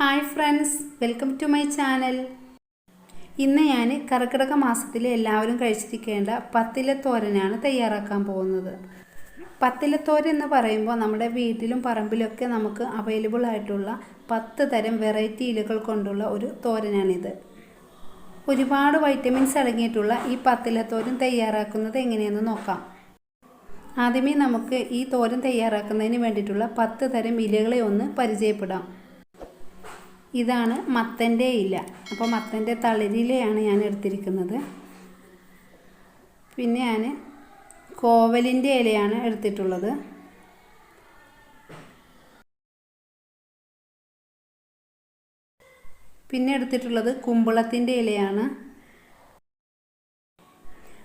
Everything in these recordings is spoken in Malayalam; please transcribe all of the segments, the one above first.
Hi friends welcome to my channel. ഇന്ന് ഞാൻ കർക്കിടക മാസത്തിൽ എല്ലാവരും കഴിച്ചിരിക്കേണ്ട പത്തിലത്തോരനാണ് തയ്യാറാക്കാൻ പോകുന്നത്. പത്തിലത്തോരൻ എന്ന് പറയുമ്പോൾ നമ്മുടെ വീട്ടിലും പറമ്പിലൊക്കെ നമുക്ക് അവൈലബിൾ ആയിട്ടുള്ള പത്ത് തരം വെറൈറ്റി ഇലകൾ കൊണ്ടുള്ള ഒരു തോരനാണിത്. ഒരുപാട് വൈറ്റമിൻസ് അടങ്ങിയിട്ടുള്ള ഈ പത്തിലത്തോരൻ തയ്യാറാക്കുന്നത് എങ്ങനെയെന്ന് നോക്കാം. ആദ്യമേ നമുക്ക് ഈ തോരൻ തയ്യാറാക്കുന്നതിന് വേണ്ടിയിട്ടുള്ള പത്ത് തരം ഇലകളെ ഒന്ന് പരിചയപ്പെടാം. ഇതാണ് മത്തന്റെ ഇല. അപ്പോൾ മത്തന്റെ തളിരിലയാണ് ഞാൻ എടുത്തിരിക്കുന്നത്. പിന്നെ ഞാൻ കോവലിന്റെ ഇലയാണ് എടുത്തിട്ടുള്ളത്. പിന്നെ എടുത്തിട്ടുള്ളത് കുമ്പളത്തിന്റെ ഇലയാണ്.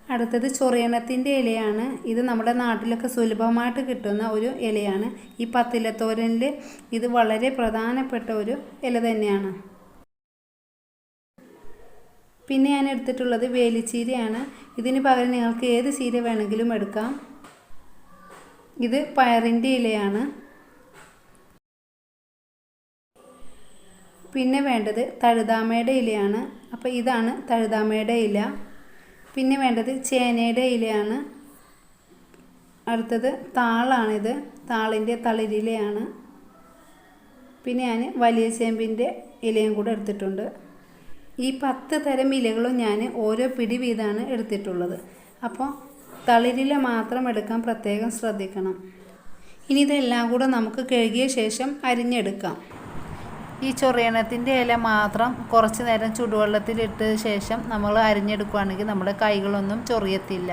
അടുത്തത് ചൊറിയണത്തിന്റെ ഇലയാണ്. ഇത് നമ്മുടെ നാട്ടിലൊക്കെ സുലഭമായിട്ട് കിട്ടുന്ന ഒരു ഇലയാണ്. ഈ പത്തിലത്തോരനിൽ ഇത് വളരെ പ്രധാനപ്പെട്ട ഒരു ഇല തന്നെയാണ്. പിന്നെ ഞാൻ എടുത്തിട്ടുള്ളത് വേലിച്ചീരയാണ്. ഇതിന് പകരം നിങ്ങൾക്ക് ഏത് ചീര വേണമെങ്കിലും എടുക്കാം. ഇത് പയറിന്റെ ഇലയാണ്. പിന്നെ വേണ്ടത് തഴുതാമയുടെ ഇലയാണ്. അപ്പോൾ ഇതാണ് തഴുതാമയുടെ ഇല. പിന്നെ വേണ്ടത് ചേനയുടെ ഇലയാണ്. അടുത്തത് താളാണിത്. താളിന്റെ തളിരിലയാണ്. പിന്നെ ഞാൻ വലിയ ചേമ്പിന്റെ ഇലയും കൂടെ എടുത്തിട്ടുണ്ട്. ഈ പത്ത് തരം ഇലകളും ഞാൻ ഓരോ പിടി വീതമാണ് എടുത്തിട്ടുള്ളത്. അപ്പോൾ തളിരില മാത്രം എടുക്കാൻ പ്രത്യേകം ശ്രദ്ധിക്കണം. ഇനി ഇതെല്ലാം കൂടെ നമുക്ക് കഴുകിയ ശേഷം അരിഞ്ഞെടുക്കാം. ഈ ചൊറിയണത്തിന്റെ ഇല മാത്രം കുറച്ച് നേരം ചുടുവെള്ളത്തിലിട്ട ശേഷം നമ്മൾ അരിഞ്ഞെടുക്കുകയാണെങ്കിൽ നമ്മുടെ കൈകളൊന്നും ചൊറിയത്തില്ല.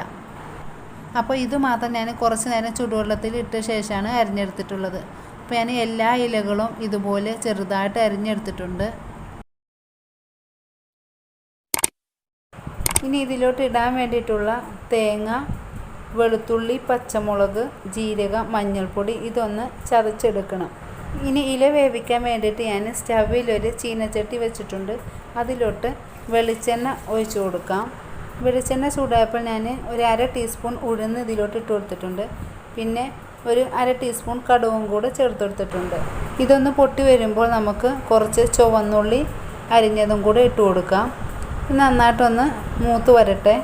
അപ്പോൾ ഇത് മാത്രം ഞാൻ കുറച്ച് നേരം ചുടുവെള്ളത്തിൽ ഇട്ട ശേഷമാണ് അരിഞ്ഞെടുത്തിട്ടുള്ളത്. അപ്പോൾ ഞാൻ എല്ലാ ഇലകളും ഇതുപോലെ ചെറുതായിട്ട് അരിഞ്ഞെടുത്തിട്ടുണ്ട്. ഇനി ഇതിലോട്ട് ഇടാൻ വേണ്ടിയിട്ടുള്ള തേങ്ങ വെളുത്തുള്ളി പച്ചമുളക് ജീരകം മഞ്ഞൾപ്പൊടി ഇതൊന്ന് ചതച്ചെടുക്കണം. ഇനി ഇല വേവിക്കാൻ വേണ്ടിയിട്ട് ഞാൻ സ്റ്റവിലൊരു ചീനച്ചട്ടി വെച്ചിട്ടുണ്ട്. അതിലോട്ട് വെളിച്ചെണ്ണ ഒഴിച്ചു കൊടുക്കാം. വെളിച്ചെണ്ണ ചൂടായപ്പോൾ ഞാൻ ഒരു അര ടീസ്പൂൺ ഉഴുന്ന് ഇതിലോട്ട് ഇട്ട് കൊടുത്തിട്ടുണ്ട്. പിന്നെ ഒരു അര ടീസ്പൂൺ കടുവും കൂടെ ചേർത്ത് കൊടുത്തിട്ടുണ്ട്. ഇതൊന്ന് പൊട്ടി വരുമ്പോൾ നമുക്ക് കുറച്ച് ചുവന്നുള്ളി അരിഞ്ഞതും കൂടെ ഇട്ട് കൊടുക്കാം. നന്നായിട്ടൊന്ന് മൂത്ത് വരട്ടെ.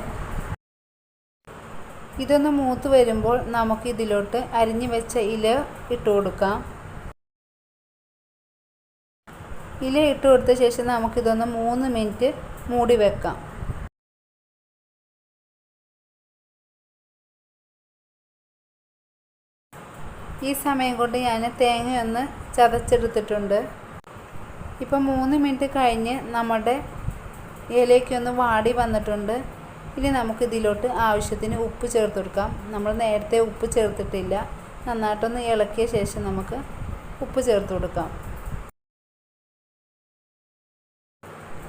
ഇതൊന്ന് മൂത്ത് വരുമ്പോൾ നമുക്ക് ഇതിലോട്ട് അരിഞ്ഞു വെച്ച ഇല ഇട്ട് കൊടുക്കാം. ഇല ഇട്ട് കൊടുത്ത ശേഷം നമുക്കിതൊന്ന് മൂന്ന് മിനിറ്റ് മൂടി വെക്കാം. ഈ സമയം കൊണ്ട് ഞാൻ തേങ്ങയൊന്ന് ചതച്ചെടുത്തിട്ടുണ്ട്. ഇപ്പം മൂന്ന് മിനിറ്റ് കഴിഞ്ഞ് നമ്മുടെ ഇലയ്ക്കൊന്ന് വാടി വന്നിട്ടുണ്ട്. ഇനി നമുക്ക് ഇതിലോട്ട് ആവശ്യത്തിന് ഉപ്പ് ചേർത്ത് കൊടുക്കാം. നമ്മൾ നേരത്തെ ഉപ്പ് ചേർത്തിട്ടില്ല. നന്നായിട്ടൊന്ന് ഇളക്കിയ ശേഷം നമുക്ക് ഉപ്പ് ചേർത്ത് കൊടുക്കാം.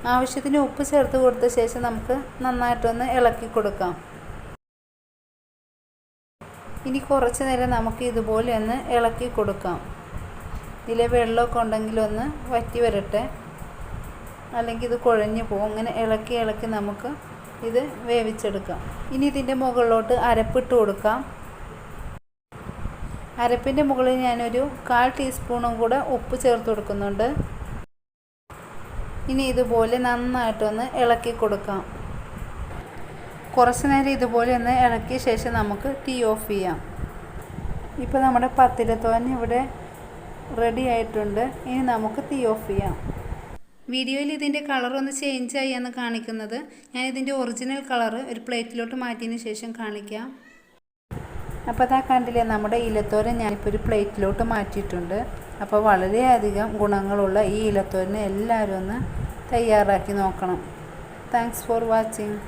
ആവശ്യത്തിന് ഉപ്പ് ചേർത്ത് കൊടുത്ത ശേഷം നമുക്ക് നന്നായിട്ടൊന്ന് ഇളക്കി കൊടുക്കാം. ഇനി കുറച്ച് നേരം നമുക്ക് ഇതുപോലെ ഒന്ന് ഇളക്കി കൊടുക്കാം. ഇതിലെ വെള്ളമൊക്കെ ഉണ്ടെങ്കിൽ ഒന്ന് വറ്റി വരട്ടെ. അല്ലെങ്കിൽ ഇത് കുഴഞ്ഞു പോകും. അങ്ങനെ ഇളക്കി ഇളക്കി നമുക്ക് ഇത് വേവിച്ചെടുക്കാം. ഇനി ഇതിന്റെ മുകളിലോട്ട് അരപ്പിട്ട് കൊടുക്കാം. അരപ്പിന്റെ മുകളിൽ ഞാനൊരു കാൽ ടീസ്പൂണും കൂടെ ഉപ്പ് ചേർത്ത് കൊടുക്കുന്നുണ്ട്. ഇനി ഇതുപോലെ നന്നായിട്ടൊന്ന് ഇളക്കി കൊടുക്കാം. കുറച്ച് നേരം ഇതുപോലെ ഒന്ന് ഇളക്കിയ ശേഷം നമുക്ക് തീ ഓഫ് ചെയ്യാം. ഇപ്പോൾ നമ്മുടെ പത്തിരത്തോൻ ഇവിടെ റെഡി ആയിട്ടുണ്ട്. ഇനി നമുക്ക് തീ ഓഫ് ചെയ്യാം. വീഡിയോയിൽ ഇതിന്റെ ചേഞ്ച് ആയി എന്ന് കാണിക്കുന്നത്. ഞാൻ ഇതിന്റെ ഒറിജിനൽ കളർ ഒരു പ്ലേറ്റിലോട്ട് മാറ്റിയതിന് ശേഷം കാണിക്കാം. അപ്പോൾ അതാ കണ്ടില്ലേ നമ്മുടെ ഇലത്തോരൻ ഞാനിപ്പോൾ ഒരു പ്ലേറ്റിലോട്ട് മാറ്റിയിട്ടുണ്ട്. അപ്പോൾ വളരെയധികം ഗുണങ്ങളുള്ള ഈ ഇലത്തോരനെ എല്ലാവരും ഒന്ന് തയ്യാറാക്കി നോക്കണം. Thanks for watching